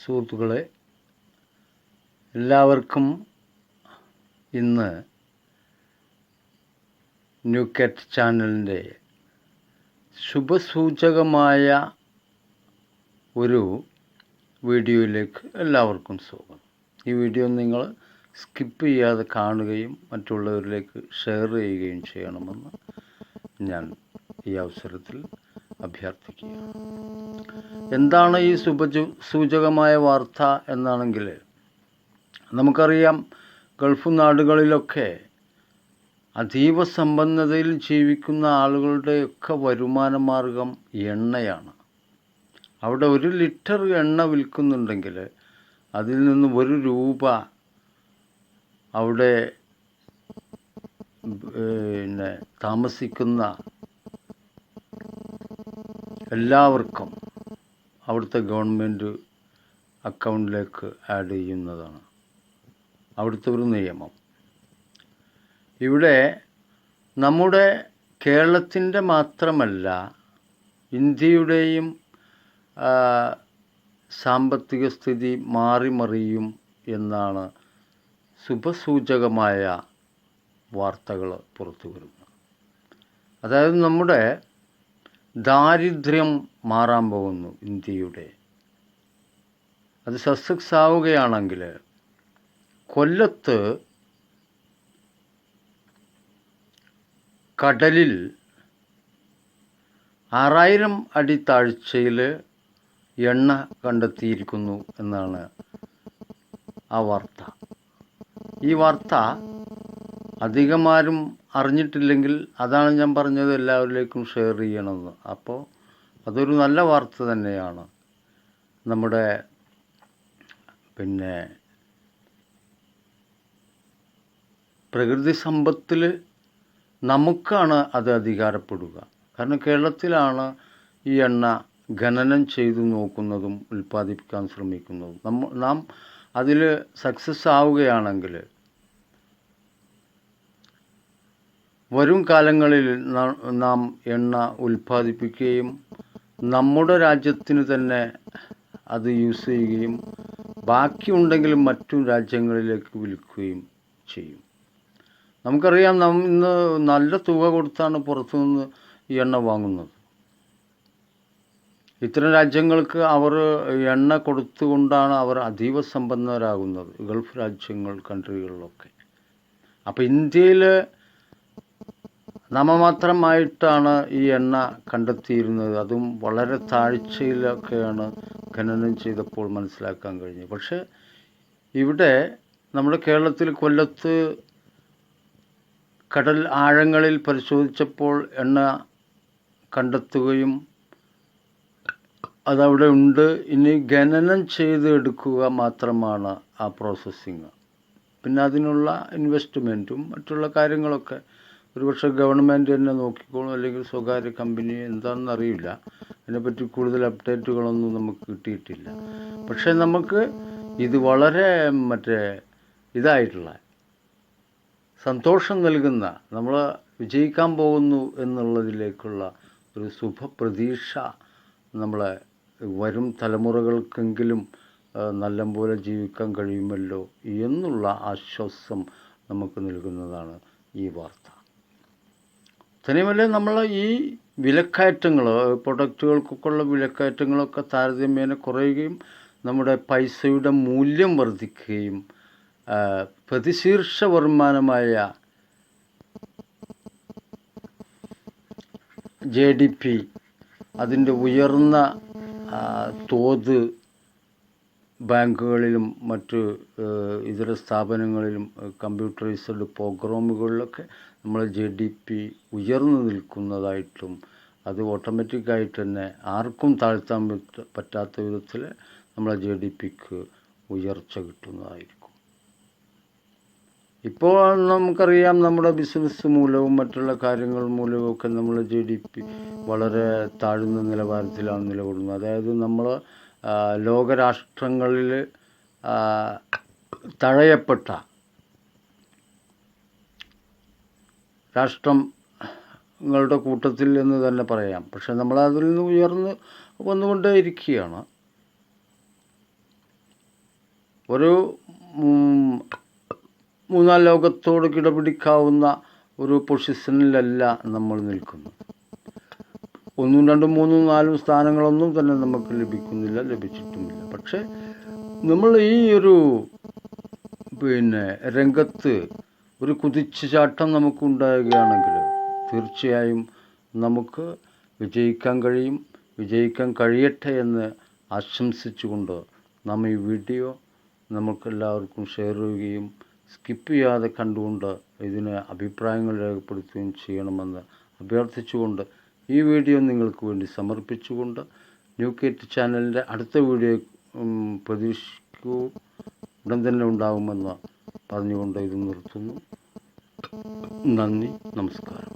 സുഹൃത്തുക്കളെ എല്ലാവർക്കും ഇന്ന് ന്യൂ കെറ്റ് ചാനലിന്റെ ശുഭസൂചകമായ ഒരു വീഡിയോയിലേക്ക് എല്ലാവർക്കും സ്വാഗതം. ഈ വീഡിയോ നിങ്ങൾ സ്കിപ്പ് ചെയ്യാതെ കാണുകയും മറ്റുള്ളവരിലേക്ക് ഷെയർ ചെയ്യുകയും ചെയ്യണമെന്ന് ഞാൻ ഈ അവസരത്തിൽ അഭ്യർത്ഥിക്കുക. എന്താണ് ഈ സുഭജു സൂചകമായ വാർത്ത എന്നാണെങ്കിൽ നമുക്കറിയാം ഗൾഫ് നാടുകളിലൊക്കെ അതീവ സമ്പന്നതയിൽ ജീവിക്കുന്ന ആളുകളുടെയൊക്കെ വരുമാന മാർഗം എണ്ണയാണ്. അവിടെ ഒരു ലിറ്റർ എണ്ണ വിൽക്കുന്നുണ്ടെങ്കിൽ അതിൽ നിന്ന് ഒരു രൂപ അവിടെ പിന്നെ താമസിക്കുന്ന എല്ലാവർക്കും അവിടുത്തെ ഗവൺമെന്റ് അക്കൗണ്ടിലേക്ക് ആഡ് ചെയ്യുന്നതാണ്. അവിടുത്തെ ഒരു നിയമം. ഇവിടെ നമ്മുടെ കേരളത്തിന്റെ മാത്രമല്ല ഇന്ത്യയുടെയും സാമ്പത്തിക സ്ഥിതി മാറിമറിയും എന്നാണ് ശുഭസൂചകമായ വാർത്തകൾ പുറത്തു വരുന്നത്. അതായത് നമ്മുടെ ദാരിദ്ര്യം മാറാൻ പോകുന്നു ഇന്ത്യയുടെ. അത് സക്സസ് ആവുകയാണെങ്കിൽ കൊല്ലത്ത് കടലിൽ ആറായിരം അടി താഴ്ചയിൽ എണ്ണ കണ്ടെത്തിയിരിക്കുന്നു എന്നാണ് ആ വാർത്ത. ഈ വാർത്ത അധികമാരും അറിഞ്ഞിട്ടില്ലെങ്കിൽ അതാണ് ഞാൻ പറഞ്ഞത് എല്ലാവരിലേക്കും ഷെയർ ചെയ്യണമെന്ന്. അപ്പോൾ അതൊരു നല്ല വാർത്ത തന്നെയാണ്. നമ്മുടെ പിന്നെ പ്രകൃതി സമ്പത്തിൽ നമുക്കാണ് അത് അധികാരപ്പെടുക. കാരണം കേരളത്തിലാണ് ഈ എണ്ണ ഖനനം ചെയ്തു നോക്കുന്നതും ഉൽപ്പാദിപ്പിക്കാൻ ശ്രമിക്കുന്നതും. നമ്മ നാം അതിൽ സക്സസ് ആവുകയാണെങ്കിൽ വരും കാലങ്ങളിൽ നാം എണ്ണ ഉൽപ്പാദിപ്പിക്കുകയും നമ്മുടെ രാജ്യത്തിന് തന്നെ അത് യൂസ് ചെയ്യുകയും ബാക്കിയുണ്ടെങ്കിൽ മറ്റു രാജ്യങ്ങളിലേക്ക് വിൽക്കുകയും ചെയ്യും. നമുക്കറിയാം നാം ഇന്ന് നല്ല തുക കൊടുത്താണ് പുറത്തുനിന്ന് ഈ എണ്ണ വാങ്ങുന്നത്. ഇത്തരം രാജ്യങ്ങൾക്ക് അവർ എണ്ണ കൊടുത്തുകൊണ്ടാണ് അവർ അതീവ സമ്പന്നരാകുന്നത്. ഗൾഫ് രാജ്യങ്ങൾ കൺട്രികളിലൊക്കെ അപ്പോൾ ഇന്ത്യയിൽ നാമമാത്രമായിട്ടാണ് ഈ എണ്ണ കണ്ടെത്തിയിരുന്നത്. അതും വളരെ താഴ്ചയിലൊക്കെയാണ് ഖനനം ചെയ്തപ്പോൾ മനസ്സിലാക്കാൻ കഴിഞ്ഞത്. പക്ഷേ ഇവിടെ നമ്മുടെ കേരളത്തിൽ കൊല്ലത്ത് കടൽ ആഴങ്ങളിൽ പരിശോധിച്ചപ്പോൾ എണ്ണ കണ്ടെത്തുകയും അതവിടെ ഉണ്ട്. ഇനി ഖനനം ചെയ്ത് എടുക്കുക മാത്രമാണ് ആ പ്രോസസ്സിങ്. പിന്നെ അതിനുള്ള ഇൻവെസ്റ്റ്മെന്റും മറ്റുള്ള കാര്യങ്ങളൊക്കെ ഒരുപക്ഷെ ഗവൺമെന്റ് തന്നെ നോക്കിക്കോളും അല്ലെങ്കിൽ സ്വകാര്യ കമ്പനി എന്താണെന്ന് അറിയില്ല അതിനെപ്പറ്റി കൂടുതൽ അപ്ഡേറ്റുകളൊന്നും നമുക്ക് കിട്ടിയിട്ടില്ല. പക്ഷേ നമുക്ക് ഇത് വളരെ മറ്റേ ഇതായിട്ടുള്ള സന്തോഷം നൽകുന്ന നമ്മൾ വിജയിക്കാൻ പോകുന്നു എന്നുള്ളതിലേക്കുള്ള ഒരു ശുഭപ്രതീക്ഷ നമ്മളെ വരും തലമുറകൾക്കെങ്കിലും നല്ലപോലെ ജീവിക്കാൻ കഴിയുമല്ലോ എന്നുള്ള ആശ്വാസം നമുക്ക് നൽകുന്നതാണ് ഈ വാർത്ത. തന്നെയുമല്ല നമ്മൾ ഈ വിലക്കയറ്റങ്ങൾ പ്രൊഡക്റ്റുകൾക്കൊക്കെ ഉള്ള വിലക്കയറ്റങ്ങളൊക്കെ താരതമ്യേന കുറയുകയും നമ്മുടെ പൈസയുടെ മൂല്യം വർദ്ധിക്കുകയും പ്രതിശീർഷ വരുമാനമായ ജെ ഡി പി അതിന്റെ ഉയർന്ന തോത് ബാങ്കുകളിലും മറ്റ് ഇതര സ്ഥാപനങ്ങളിലും കമ്പ്യൂട്ടറൈസ്ഡ് പ്രോഗ്രാമുകളിലൊക്കെ നമ്മൾ ജെ ഡി പി ഉയർന്നു നിൽക്കുന്നതായിട്ടും അത് ഓട്ടോമാറ്റിക്കായിട്ട് തന്നെ ആർക്കും താഴ്ത്താൻ പറ്റാത്ത വിധത്തിൽ നമ്മളെ ജെ ഡി പിക്ക് ഉയർച്ച കിട്ടുന്നതായിരിക്കും. ഇപ്പോൾ നമുക്കറിയാം നമ്മുടെ ബിസിനസ് മൂലവും മറ്റുള്ള കാര്യങ്ങൾ മൂലവും ഒക്കെ നമ്മൾ ജി ഡി പി വളരെ താഴ്ന്ന നിലവാരത്തിലാണ് നിലകൊള്ളുന്നത്. അതായത് നമ്മൾ ലോകരാഷ്ട്രങ്ങളിൽ തഴയപ്പെട്ട രാഷ്ട്രങ്ങളുടെ കൂട്ടത്തിൽ എന്ന് തന്നെ പറയാം. പക്ഷെ നമ്മൾ അതിൽ നിന്ന് ഉയർന്ന് വന്നുകൊണ്ടേ ഇരിക്കുകയാണ് ഒരു മൂന്നാം ലോകത്തോട് കിടപിടിക്കാവുന്ന ഒരു പൊസിഷനിലല്ല നമ്മൾ നിൽക്കുന്നത്. ഒന്നും രണ്ടും മൂന്നും നാലും സ്ഥാനങ്ങളൊന്നും തന്നെ നമുക്ക് ലഭിക്കുന്നില്ല ലഭിച്ചിട്ടുമില്ല. പക്ഷേ നമ്മൾ ഈ ഒരു പിന്നെ രംഗത്ത് ഒരു കുതിച്ചുചാട്ടം നമുക്ക് നമുക്കുണ്ടാകുകയാണെങ്കിൽ തീർച്ചയായും നമുക്ക് വിജയിക്കാൻ കഴിയും വിജയിക്കാൻ കഴിയട്ടെ എന്ന് ആശംസിച്ചുകൊണ്ട് നാം ഈ വീഡിയോ നമുക്കെല്ലാവർക്കും ഷെയർ ചെയ്യുകയും സ്കിപ്പ് ചെയ്യാതെ കണ്ടുകൊണ്ട് ഇതിന് അഭിപ്രായങ്ങൾ രേഖപ്പെടുത്തുകയും ചെയ്യണമെന്ന് അഭ്യർത്ഥിച്ചുകൊണ്ട് ഈ വീഡിയോ നിങ്ങൾക്ക് വേണ്ടി സമർപ്പിച്ചുകൊണ്ട് ന്യൂ കേറ്റ് ചാനലിന്റെ അടുത്ത വീഡിയോ പ്രതീക്ഷിക്കൂ. ഉടൻ തന്നെ ഉണ്ടാകുമെന്ന് പറഞ്ഞുകൊണ്ട് ഇത് നിർത്തുന്നു. നന്ദി നമസ്കാരം.